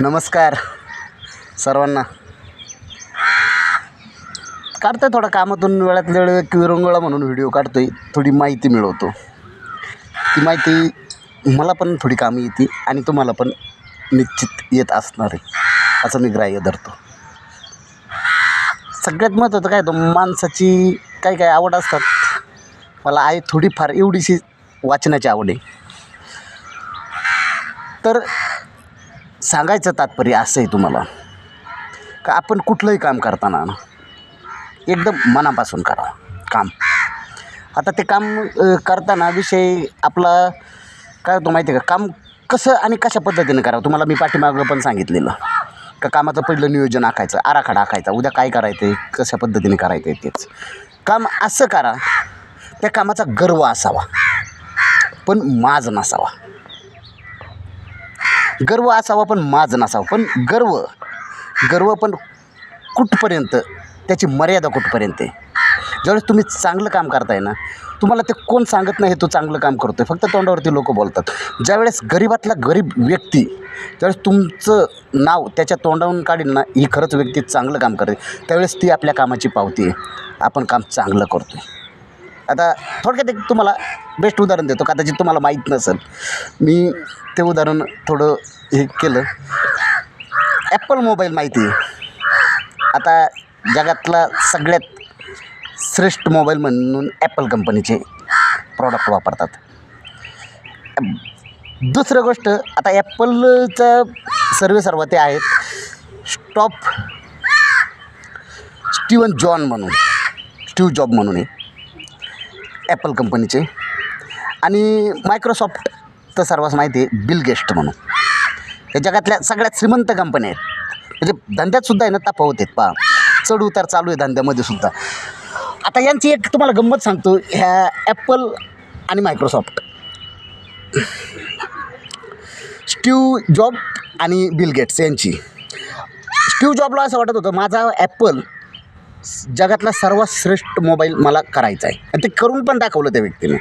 नमस्कार सर्वांना. काढतोय थोडा कामातून वेळातल्या वेळ विरंगुळा म्हणून व्हिडिओ काढतोय. थोडी माहिती मिळवतो. ती माहिती मला पण थोडी कामी येते आणि तुम्हाला पण निश्चित येत असणार आहे. असं मी ग्राह्य धरतो. सगळ्यात महत्त्वाचं काय तो माणसाची काही काही आवड असतात. मला आहे थोडीफार एवढीशी वाचनाची आवड आहे. तर सांगायचं तात्पर्य असं आहे तुम्हाला. का आपण कुठलंही काम करताना ना एकदम मनापासून करावं काम. आता ते काम करताना विषय आपला काय होतं माहिती आहे का? काम कसं आणि कशा पद्धतीने करावं? तुम्हाला मी पाठीमागं पण सांगितलेलं. का कामाचं पहिलं नियोजन आखायचं आराखडा आखायचा उद्या काय करायचं आहे कशा पद्धतीने करायचं आहे तेच. काम असं करा त्या कामाचा गर्व असावा. पण माज नसावा. गर्व असावा पण माज नसावा. पण गर्व गर्व पण कुठपर्यंत? त्याची मर्यादा कुठपर्यंत आहे? ज्यावेळेस तुम्ही चांगलं काम करताय ना तुम्हाला ते कोण सांगत नाही हे तो चांगलं काम करतो आहे फक्त तोंडावरती लोक बोलतात. ज्यावेळेस गरीबातला गरीब व्यक्ती ज्यावेळेस तुमचं नाव त्याच्या तोंडावरून काढेल ना ही खरंच व्यक्ती चांगलं काम करते. त्यावेळेस ती आपल्या कामाची पावती आहे. आपण काम चांगलं करतो आहे आता थोडक्यात एक तुम्हाला बेस्ट उदाहरण देतो कदाचित तुम्हाला माहीत नसेल. मी ते उदाहरण थोडं हे केलं. ॲपल मोबाईल माहिती आहे. आता जगातला सगळ्यात श्रेष्ठ मोबाईल म्हणून ॲपल कंपनीचे प्रॉडक्ट वापरतात. दुसरं गोष्ट आता ॲपलचं सर्व सर्व ते आहेत. स्टॉप स्टीवन जॉन म्हणून स्टीव जॉब म्हणून. आहे ॲपल कंपनीचे आणि मायक्रोसॉफ्ट तर सर्वांस माहिती आहे बिल गेस्ट म्हणून. हे जगातल्या सगळ्यात श्रीमंत कंपन्या आहेत. म्हणजे धंद्यातसुद्धा आहे ना तफावत आहेत पहा. चढ उतार चालू आहे धंद्यामध्ये सुद्धा. आता यांची एक तुम्हाला गंमत सांगतो ह्या ॲपल आणि मायक्रोसॉफ्ट स्टीव जॉब आणि बिल गेट्स यांची. स्टीव जॉबला असं वाटत होतं माझा ॲपल जगातला सर्वात श्रेष्ठ मोबाईल मला करायचा आहे. आणि ते करून पण दाखवलं त्या व्यक्तीने.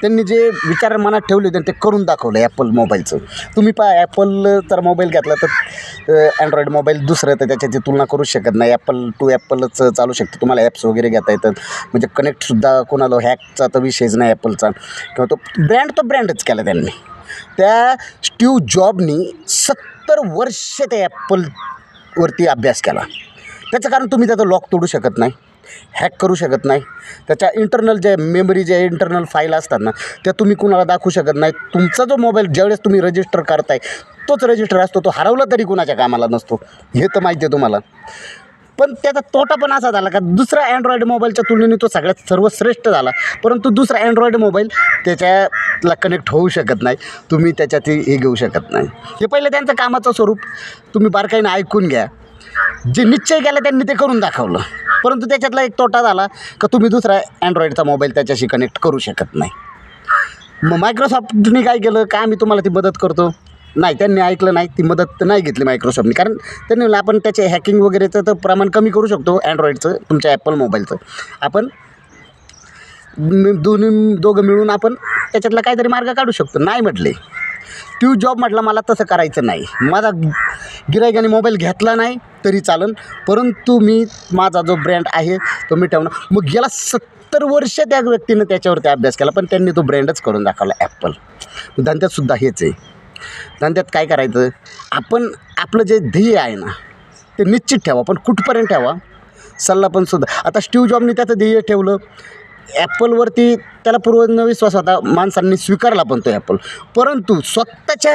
त्यांनी जे विचार मनात ठेवले होते ते करून दाखवलं ॲपल मोबाईलचं तुम्ही पहा ॲपल तर मोबाईल घेतला तर अँड्रॉईड मोबाईल दुसरं तर त्याच्याची तुलना करू शकत नाही. ॲपल टू ॲपलच चालू शकतं. तुम्हाला ॲप्स वगैरे घेता येतात. म्हणजे कनेक्टसुद्धा कोणाला हॅकचा तर विषयच नाही ॲपलचा किंवा तो ब्रँड तो ब्रँडच केला त्यांनी. त्या स्टीव जॉबनी सत्तर वर्ष त्या ॲपलवरती अभ्यास केला. त्याचं कारण तुम्ही त्याचं लॉक तोडू शकत नाही. हॅक करू शकत नाही. त्याच्या इंटरनल जे मेमरी जे इंटरनल फाईल असतात ना त्या तुम्ही कुणाला दाखवू शकत नाही. तुमचा जो मोबाईल ज्यावेळेस तुम्ही रजिस्टर करताय तोच रजिस्टर असतो तो हरवला तरी कुणाच्या कामाला नसतो. हे तर माहिती आहे तुम्हाला. पण त्याचा तोटा पण असा झाला का दुसरा अँड्रॉईड मोबाईलच्या तुलनेने तो सगळ्यात सर्वश्रेष्ठ झाला. परंतु दुसरा अँड्रॉईड मोबाईल त्याच्याला कनेक्ट होऊ शकत नाही. तुम्ही त्याच्यात हे घेऊ शकत नाही. हे पहिलं त्यांचं कामाचं स्वरूप तुम्ही बारकाईने ऐकून घ्या. जे निश्चय केला त्यांनी ते करून दाखवलं. परंतु त्याच्यातला एक तोटा झाला का तुम्ही दुसरा अँड्रॉईडचा मोबाईल त्याच्याशी कनेक्ट करू शकत नाही. मग मायक्रोसॉफ्टने काय केलं? काय आम्ही तुम्हाला ती मदत करतो? नाही त्यांनी ऐकलं नाही ती मदत नाही घेतली मायक्रोसॉफ्टने कारण त्यांनी आपण त्याचे हॅकिंग वगैरेचं तर प्रमाण कमी करू शकतो अँड्रॉईडचं तुमच्या ॲपल मोबाईलचं आपण दोन्ही दोघं मिळून आपण त्याच्यातला काहीतरी मार्ग काढू शकतो. नाही म्हटले. ट्यू जॉब म्हटलं मला तसं करायचं नाही. माझा गिरायकाने मोबाईल घेतला नाही तरी चालन. परंतु मी माझा जो ब्रँड आहे तो मी ठेवणार. मग गेला सत्तर वर्ष त्या व्यक्तीनं त्याच्यावरती अभ्यास केला पण त्यांनी तो ब्रँडच करून दाखवला ॲपल धंद्यातसुद्धा हेच आहे. धंद्यात काय करायचं? आपण आपलं जे ध्येय आहे ना ते निश्चित ठेवा पण कुठपर्यंत ठेवा? सल्ला पण सुद्धा. आता स्टीव जॉबनी त्याचं ध्येय ठेवलं. ॲपलवरती त्याला पूर्ण विश्वास होता माणसांनी स्वीकारला पण तो ॲपल परंतु स्वतःच्या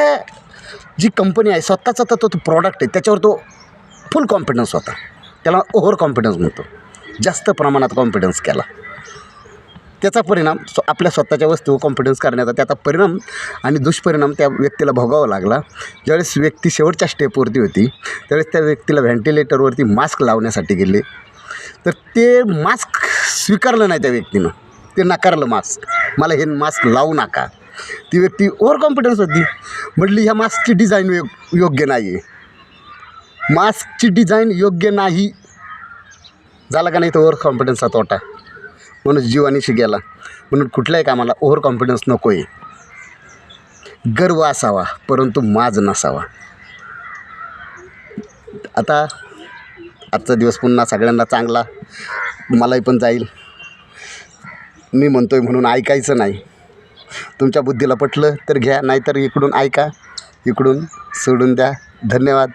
जी कंपनी आहे स्वतःचा तर तो तो प्रॉडक्ट आहे त्याच्यावर तो फुल कॉन्फिडन्स होता. त्याला ओव्हर कॉन्फिडन्स म्हणतो जास्त प्रमाणात कॉन्फिडन्स केला. त्याचा परिणाम स्व आपल्या स्वतःच्या वस्तूवर कॉन्फिडन्स करण्याचा त्याचा परिणाम आणि दुष्परिणाम त्या व्यक्तीला भोगावा लागला. ज्यावेळेस व्यक्ती शेवटच्या स्टेपवरती होती त्यावेळेस त्या व्यक्तीला व्हेंटिलेटरवरती मास्क लावण्यासाठी गेले. तर ते मास्क स्वीकारलं नाही त्या व्यक्तीनं. ते नाकारलं मास्क मला हे मास्क लावू नका. ती व्यक्ती ओव्हर कॉन्फिडन्स होती. म्हटली ह्या मास्कची डिझाईन यो योग्य नाही आहे मास्कची डिझाईन योग्य नाही. झाला का नाही तर ओव्हर कॉन्फिडन्सचा तोटा. म्हणून जीवानीशी गेला म्हणून कुठल्याही कामाला ओव्हर कॉन्फिडन्स नको आहे गर्व असावा परंतु माज नसावा. आता आजचा दिवस पुन्हा सगळ्यांना चांगला मलाही पण जाईल. मी म्हणतो आहे म्हणून ऐकायचं नाही. तुमच्या बुद्धीला पटलं तर घ्या नाहीतर इकडून ऐका इकडून सोडून द्या. धन्यवाद.